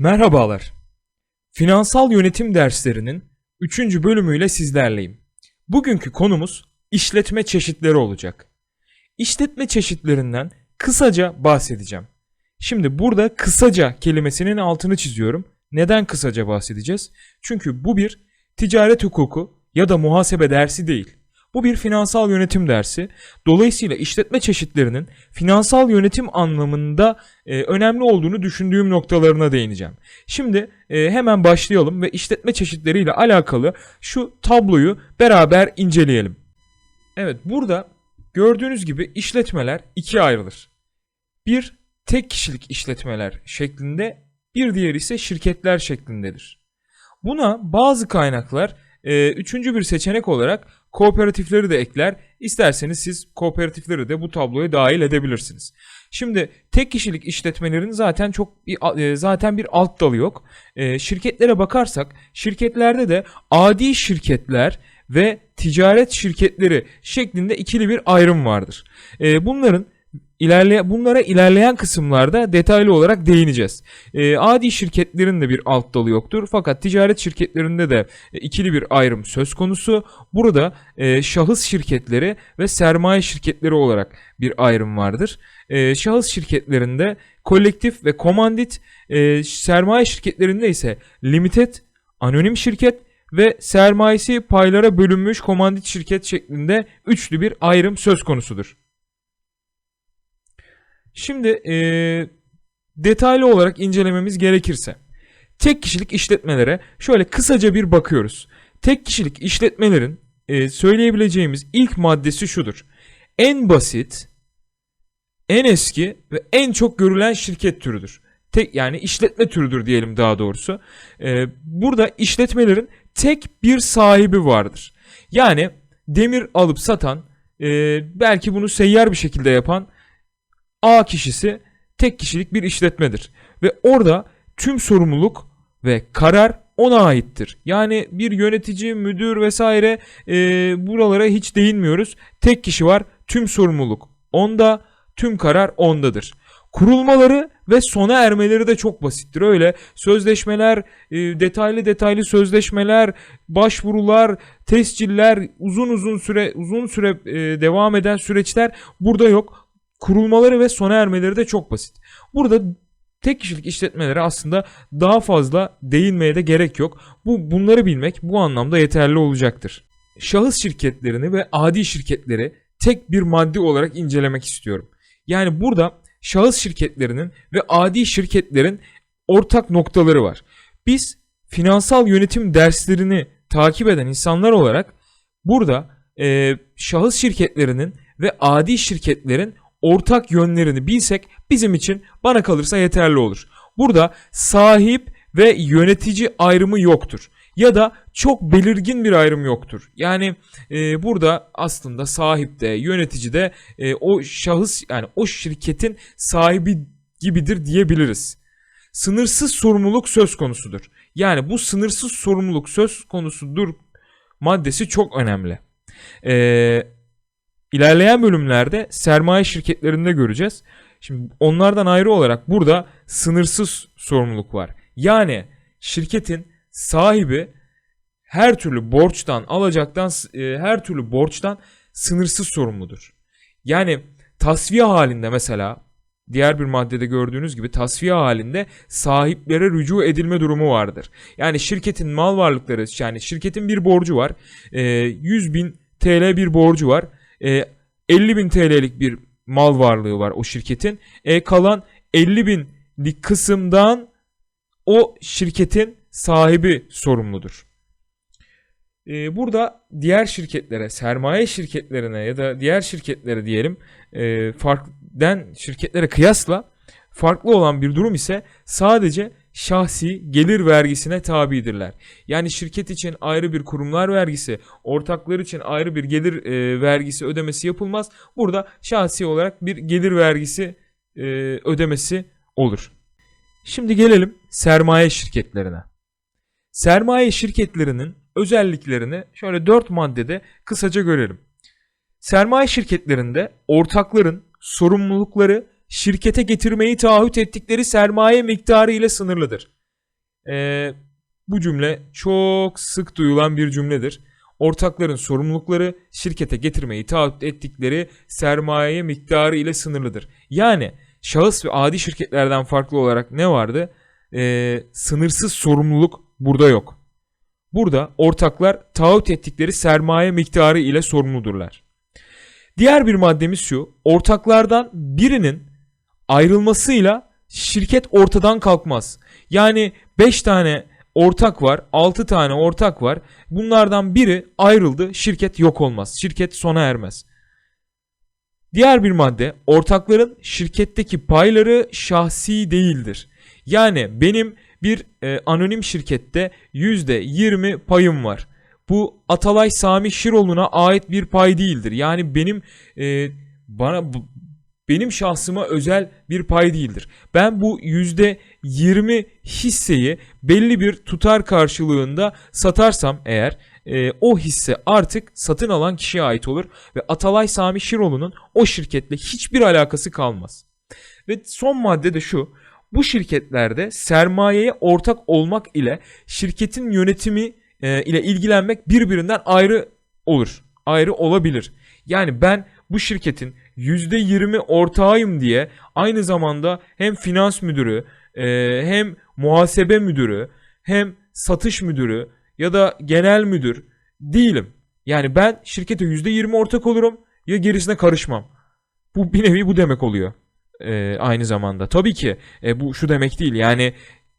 Merhabalar. Finansal yönetim derslerinin 3. bölümüyle sizlerleyim. Bugünkü konumuz işletme çeşitleri olacak. İşletme çeşitlerinden kısaca bahsedeceğim. Şimdi burada kısaca kelimesinin altını çiziyorum. Neden kısaca bahsedeceğiz? Çünkü bu bir ticaret hukuku ya da muhasebe dersi değil. Bu bir finansal yönetim dersi. Dolayısıyla işletme çeşitlerinin finansal yönetim anlamında e, önemli olduğunu düşündüğüm noktalarına değineceğim. Şimdi e, hemen başlayalım ve işletme çeşitleriyle alakalı şu tabloyu beraber inceleyelim. Evet burada gördüğünüz gibi işletmeler ikiye ayrılır. Bir tek kişilik işletmeler şeklinde bir diğeri ise şirketler şeklindedir. Buna bazı kaynaklar e, üçüncü bir seçenek olarak kooperatifleri de ekler. İsterseniz siz kooperatifleri de bu tabloya dahil edebilirsiniz. Şimdi tek kişilik işletmelerin zaten çok bir, e, zaten bir alt dalı yok. E, şirketlere bakarsak şirketlerde de adi şirketler ve ticaret şirketleri şeklinde ikili bir ayrım vardır. E, bunların ilerle bunlara ilerleyen kısımlarda detaylı olarak değineceğiz. E, adi şirketlerin de bir alt dalı yoktur fakat ticaret şirketlerinde de e, ikili bir ayrım söz konusu. Burada e, şahıs şirketleri ve sermaye şirketleri olarak bir ayrım vardır. E, şahıs şirketlerinde kolektif ve komandit, e, sermaye şirketlerinde ise limited, anonim şirket ve sermayesi paylara bölünmüş komandit şirket şeklinde üçlü bir ayrım söz konusudur. Şimdi eee, detaylı olarak incelememiz gerekirse tek kişilik işletmelere şöyle kısaca bir bakıyoruz. Tek kişilik işletmelerin eee, söyleyebileceğimiz ilk maddesi şudur. En basit, en eski ve en çok görülen şirket türüdür. Tek yani işletme türüdür diyelim daha doğrusu. Eee, burada işletmelerin tek bir sahibi vardır. Yani demir alıp satan, eee, belki bunu seyyar bir şekilde yapan A kişisi tek kişilik bir işletmedir. Ve orada tüm sorumluluk ve karar ona aittir. Yani bir yönetici, müdür vesaire e, buralara hiç değinmiyoruz. Tek kişi var, tüm sorumluluk onda, tüm karar ondadır. Kurulmaları ve sona ermeleri de çok basittir. Öyle sözleşmeler, e, detaylı detaylı sözleşmeler, başvurular, tesciller, uzun uzun süre uzun süre e, devam eden süreçler burada yok kurulmaları ve sona ermeleri de çok basit. Burada tek kişilik işletmelere aslında daha fazla değinmeye de gerek yok. Bu bunları bilmek bu anlamda yeterli olacaktır. Şahıs şirketlerini ve adi şirketleri tek bir madde olarak incelemek istiyorum. Yani burada şahıs şirketlerinin ve adi şirketlerin ortak noktaları var. Biz finansal yönetim derslerini takip eden insanlar olarak burada e, şahıs şirketlerinin ve adi şirketlerin ortak yönlerini bilsek bizim için bana kalırsa yeterli olur. Burada sahip ve yönetici ayrımı yoktur. Ya da çok belirgin bir ayrım yoktur. Yani e, burada aslında sahip de yönetici de e, o şahıs yani o şirketin sahibi gibidir diyebiliriz. Sınırsız sorumluluk söz konusudur. Yani bu sınırsız sorumluluk söz konusudur maddesi çok önemli. Eee İlerleyen bölümlerde sermaye şirketlerinde göreceğiz. Şimdi onlardan ayrı olarak burada sınırsız sorumluluk var. Yani şirketin sahibi her türlü borçtan, alacaktan, e, her türlü borçtan sınırsız sorumludur. Yani tasfiye halinde mesela diğer bir maddede gördüğünüz gibi tasfiye halinde sahiplere rücu edilme durumu vardır. Yani şirketin mal varlıkları yani şirketin bir borcu var. 100 bin TL bir borcu var e, 50 bin TL'lik bir mal varlığı var o şirketin. E, kalan 50 binlik kısımdan o şirketin sahibi sorumludur. E, burada diğer şirketlere, sermaye şirketlerine ya da diğer şirketlere diyelim e, farklı şirketlere kıyasla farklı olan bir durum ise sadece şahsi gelir vergisine tabidirler. Yani şirket için ayrı bir kurumlar vergisi, ortaklar için ayrı bir gelir e, vergisi ödemesi yapılmaz. Burada şahsi olarak bir gelir vergisi e, ödemesi olur. Şimdi gelelim sermaye şirketlerine. Sermaye şirketlerinin özelliklerini şöyle 4 maddede kısaca görelim. Sermaye şirketlerinde ortakların sorumlulukları şirkete getirmeyi taahhüt ettikleri sermaye miktarı ile sınırlıdır. Ee, bu cümle çok sık duyulan bir cümledir. Ortakların sorumlulukları şirkete getirmeyi taahhüt ettikleri sermaye miktarı ile sınırlıdır. Yani şahıs ve adi şirketlerden farklı olarak ne vardı? Ee, sınırsız sorumluluk burada yok. Burada ortaklar taahhüt ettikleri sermaye miktarı ile sorumludurlar. Diğer bir maddemiz şu. Ortaklardan birinin ayrılmasıyla şirket ortadan kalkmaz. Yani 5 tane ortak var, 6 tane ortak var. Bunlardan biri ayrıldı, şirket yok olmaz. Şirket sona ermez. Diğer bir madde, ortakların şirketteki payları şahsi değildir. Yani benim bir e, anonim şirkette %20 payım var. Bu Atalay Sami Şiroğlu'na ait bir pay değildir. Yani benim e, bana benim şahsıma özel bir pay değildir. Ben bu %20 hisseyi belli bir tutar karşılığında satarsam eğer e, o hisse artık satın alan kişiye ait olur ve Atalay Sami Şiroğlu'nun o şirketle hiçbir alakası kalmaz. Ve son madde de şu. Bu şirketlerde sermayeye ortak olmak ile şirketin yönetimi e, ile ilgilenmek birbirinden ayrı olur. Ayrı olabilir. Yani ben bu şirketin %20 ortağıyım diye aynı zamanda hem finans müdürü e, hem muhasebe müdürü hem satış müdürü ya da genel müdür değilim. Yani ben şirkete %20 ortak olurum ya gerisine karışmam. Bu bir nevi bu demek oluyor. E, aynı zamanda. Tabii ki e, bu şu demek değil. Yani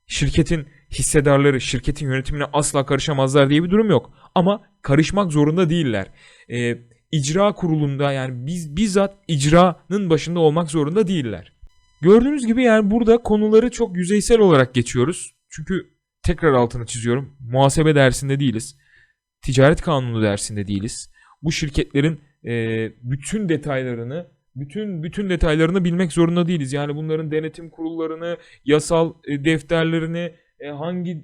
şirketin hissedarları şirketin yönetimine asla karışamazlar diye bir durum yok. Ama karışmak zorunda değiller. E, icra kurulunda yani biz bizzat icranın başında olmak zorunda değiller. Gördüğünüz gibi yani burada konuları çok yüzeysel olarak geçiyoruz. Çünkü tekrar altını çiziyorum. Muhasebe dersinde değiliz. Ticaret kanunu dersinde değiliz. Bu şirketlerin e, bütün detaylarını bütün bütün detaylarını bilmek zorunda değiliz. Yani bunların denetim kurullarını, yasal e, defterlerini, e, hangi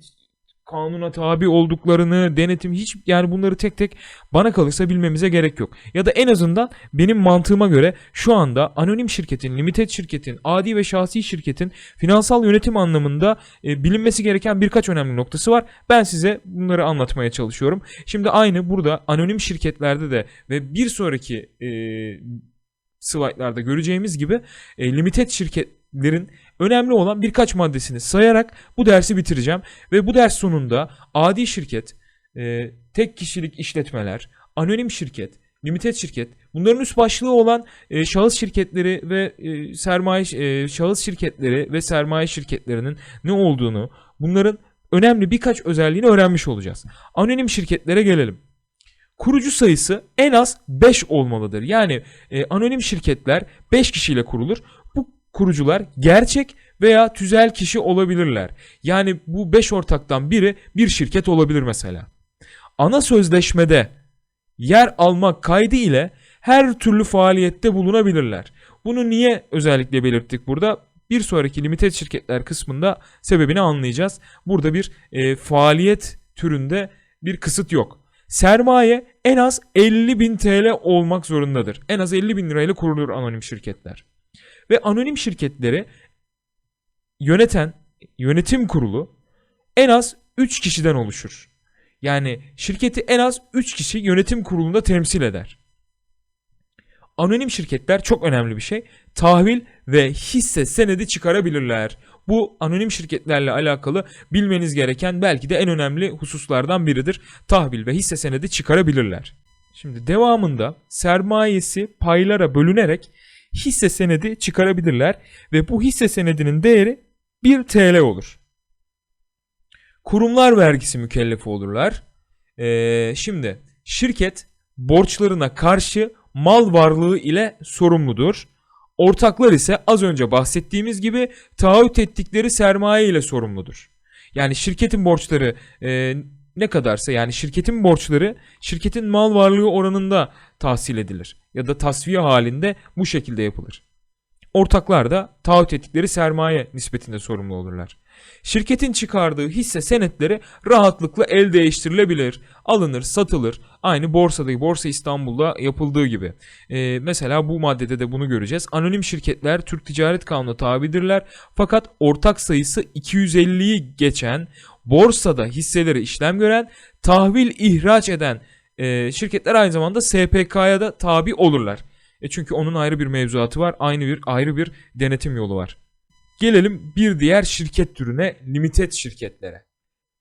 kanuna tabi olduklarını, denetim hiç yani bunları tek tek bana kalırsa bilmemize gerek yok. Ya da en azından benim mantığıma göre şu anda anonim şirketin, limited şirketin, adi ve şahsi şirketin finansal yönetim anlamında e, bilinmesi gereken birkaç önemli noktası var. Ben size bunları anlatmaya çalışıyorum. Şimdi aynı burada anonim şirketlerde de ve bir sonraki e, slaytlarda göreceğimiz gibi e, limited şirketlerin önemli olan birkaç maddesini sayarak bu dersi bitireceğim. Ve bu ders sonunda adi şirket, e, tek kişilik işletmeler, anonim şirket, limited şirket, bunların üst başlığı olan e, şahıs şirketleri ve e, sermaye e, şahıs şirketleri ve sermaye şirketlerinin ne olduğunu, bunların önemli birkaç özelliğini öğrenmiş olacağız. Anonim şirketlere gelelim. Kurucu sayısı en az 5 olmalıdır. Yani e, anonim şirketler 5 kişiyle kurulur. Kurucular gerçek veya tüzel kişi olabilirler. Yani bu 5 ortaktan biri bir şirket olabilir mesela. Ana sözleşmede yer almak kaydı ile her türlü faaliyette bulunabilirler. Bunu niye özellikle belirttik burada? Bir sonraki limited şirketler kısmında sebebini anlayacağız. Burada bir e, faaliyet türünde bir kısıt yok. Sermaye en az 50 bin TL olmak zorundadır. En az 50 bin lirayla kurulur anonim şirketler. Ve anonim şirketleri yöneten yönetim kurulu en az 3 kişiden oluşur. Yani şirketi en az 3 kişi yönetim kurulunda temsil eder. Anonim şirketler çok önemli bir şey. Tahvil ve hisse senedi çıkarabilirler. Bu anonim şirketlerle alakalı bilmeniz gereken belki de en önemli hususlardan biridir. Tahvil ve hisse senedi çıkarabilirler. Şimdi devamında sermayesi paylara bölünerek hisse senedi çıkarabilirler ve bu hisse senedinin değeri 1 TL olur. Kurumlar vergisi mükellefi olurlar. Ee, şimdi şirket borçlarına karşı mal varlığı ile sorumludur. Ortaklar ise az önce bahsettiğimiz gibi taahhüt ettikleri sermaye ile sorumludur. Yani şirketin borçları e, ne kadarsa yani şirketin borçları şirketin mal varlığı oranında tahsil edilir ya da tasfiye halinde bu şekilde yapılır. Ortaklar da taahhüt ettikleri sermaye nispetinde sorumlu olurlar. Şirketin çıkardığı hisse senetleri rahatlıkla el değiştirilebilir, alınır, satılır. Aynı borsadaki Borsa İstanbul'da yapıldığı gibi. Ee, mesela bu maddede de bunu göreceğiz. Anonim şirketler Türk Ticaret Kanunu'na tabidirler. Fakat ortak sayısı 250'yi geçen borsada hisseleri işlem gören, tahvil ihraç eden e, şirketler aynı zamanda SPK'ya da tabi olurlar. E çünkü onun ayrı bir mevzuatı var, aynı bir ayrı bir denetim yolu var. Gelelim bir diğer şirket türüne, limited şirketlere.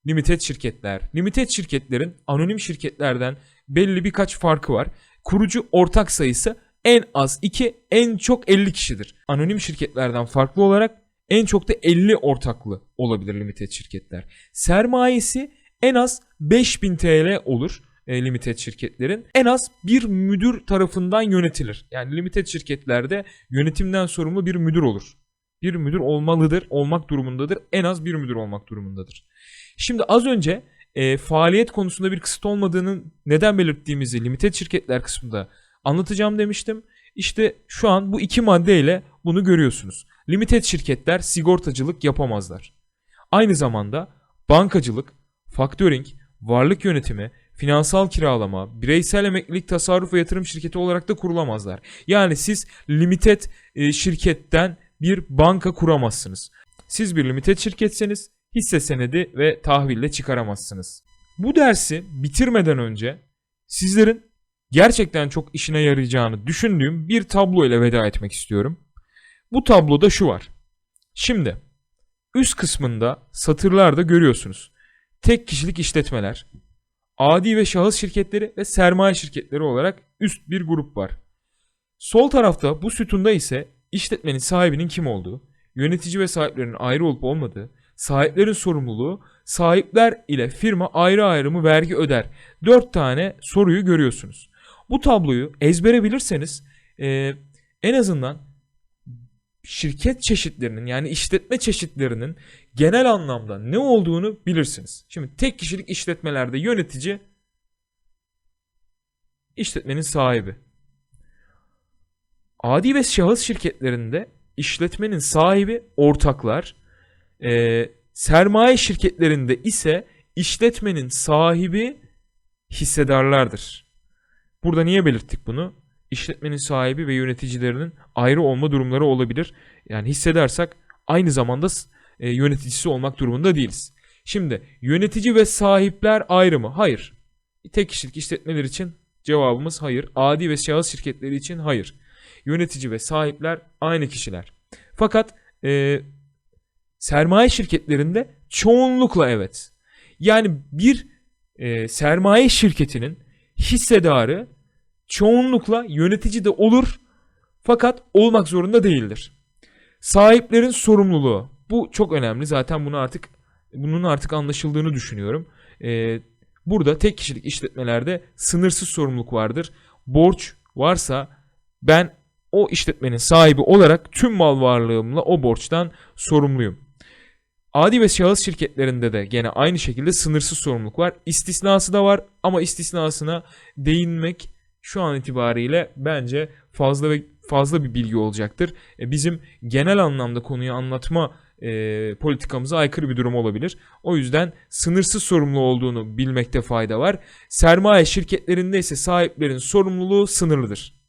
Limited şirketler. Limited şirketlerin anonim şirketlerden belli birkaç farkı var. Kurucu ortak sayısı en az 2, en çok 50 kişidir. Anonim şirketlerden farklı olarak en çok da 50 ortaklı olabilir limited şirketler. Sermayesi en az 5000 TL olur e, limited şirketlerin. En az bir müdür tarafından yönetilir. Yani limited şirketlerde yönetimden sorumlu bir müdür olur. Bir müdür olmalıdır, olmak durumundadır. En az bir müdür olmak durumundadır. Şimdi az önce e, faaliyet konusunda bir kısıt olmadığını neden belirttiğimizi limited şirketler kısmında anlatacağım demiştim. İşte şu an bu iki maddeyle bunu görüyorsunuz. Limited şirketler sigortacılık yapamazlar. Aynı zamanda bankacılık, faktöring, varlık yönetimi, finansal kiralama, bireysel emeklilik tasarruf ve yatırım şirketi olarak da kurulamazlar. Yani siz limited e, şirketten bir banka kuramazsınız. Siz bir limited şirketseniz hisse senedi ve tahville çıkaramazsınız. Bu dersi bitirmeden önce sizlerin gerçekten çok işine yarayacağını düşündüğüm bir tablo ile veda etmek istiyorum. Bu tabloda şu var. Şimdi üst kısmında satırlarda görüyorsunuz. Tek kişilik işletmeler, adi ve şahıs şirketleri ve sermaye şirketleri olarak üst bir grup var. Sol tarafta bu sütunda ise işletmenin sahibinin kim olduğu, yönetici ve sahiplerinin ayrı olup olmadığı, sahiplerin sorumluluğu, sahipler ile firma ayrı ayrı mı vergi öder? 4 tane soruyu görüyorsunuz. Bu tabloyu ezbere bilirseniz e, en azından şirket çeşitlerinin yani işletme çeşitlerinin genel anlamda ne olduğunu bilirsiniz. Şimdi tek kişilik işletmelerde yönetici işletmenin sahibi. Adi ve şahıs şirketlerinde işletmenin sahibi ortaklar, e, sermaye şirketlerinde ise işletmenin sahibi hissedarlardır. Burada niye belirttik bunu? İşletmenin sahibi ve yöneticilerinin ayrı olma durumları olabilir. Yani hissedersek aynı zamanda e, yöneticisi olmak durumunda değiliz. Şimdi yönetici ve sahipler ayrı mı? Hayır. Tek kişilik işletmeler için cevabımız hayır. Adi ve şahıs şirketleri için hayır. Yönetici ve sahipler aynı kişiler. Fakat e, sermaye şirketlerinde çoğunlukla evet. Yani bir e, sermaye şirketinin hissedarı çoğunlukla yönetici de olur fakat olmak zorunda değildir. Sahiplerin sorumluluğu. Bu çok önemli. Zaten bunu artık bunun artık anlaşıldığını düşünüyorum. Ee, burada tek kişilik işletmelerde sınırsız sorumluluk vardır. Borç varsa ben o işletmenin sahibi olarak tüm mal varlığımla o borçtan sorumluyum. Adi ve şahıs şirketlerinde de gene aynı şekilde sınırsız sorumluluk var. İstisnası da var ama istisnasına değinmek şu an itibariyle bence fazla ve fazla bir bilgi olacaktır. E, bizim genel anlamda konuyu anlatma e, politikamıza aykırı bir durum olabilir. O yüzden sınırsız sorumlu olduğunu bilmekte fayda var. Sermaye şirketlerinde ise sahiplerin sorumluluğu sınırlıdır.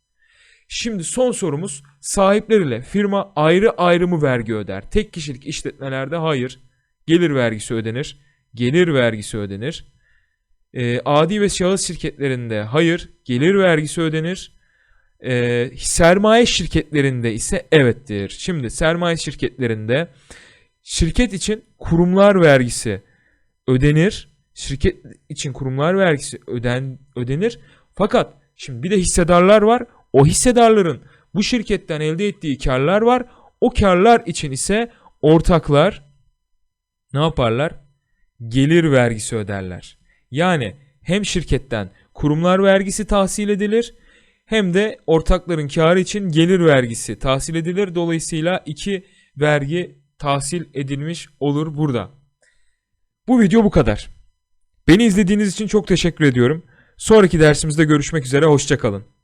Şimdi son sorumuz sahipler ile firma ayrı ayrı mı vergi öder? Tek kişilik işletmelerde hayır. Gelir vergisi ödenir. Gelir vergisi ödenir. E, adi ve şahıs şirketlerinde hayır. Gelir vergisi ödenir. E, sermaye şirketlerinde ise evettir. Şimdi sermaye şirketlerinde şirket için kurumlar vergisi ödenir. Şirket için kurumlar vergisi öden ödenir. Fakat şimdi bir de hissedarlar var. O hissedarların bu şirketten elde ettiği karlar var. O karlar için ise ortaklar ne yaparlar? Gelir vergisi öderler. Yani hem şirketten kurumlar vergisi tahsil edilir hem de ortakların karı için gelir vergisi tahsil edilir. Dolayısıyla iki vergi tahsil edilmiş olur burada. Bu video bu kadar. Beni izlediğiniz için çok teşekkür ediyorum. Sonraki dersimizde görüşmek üzere. Hoşçakalın.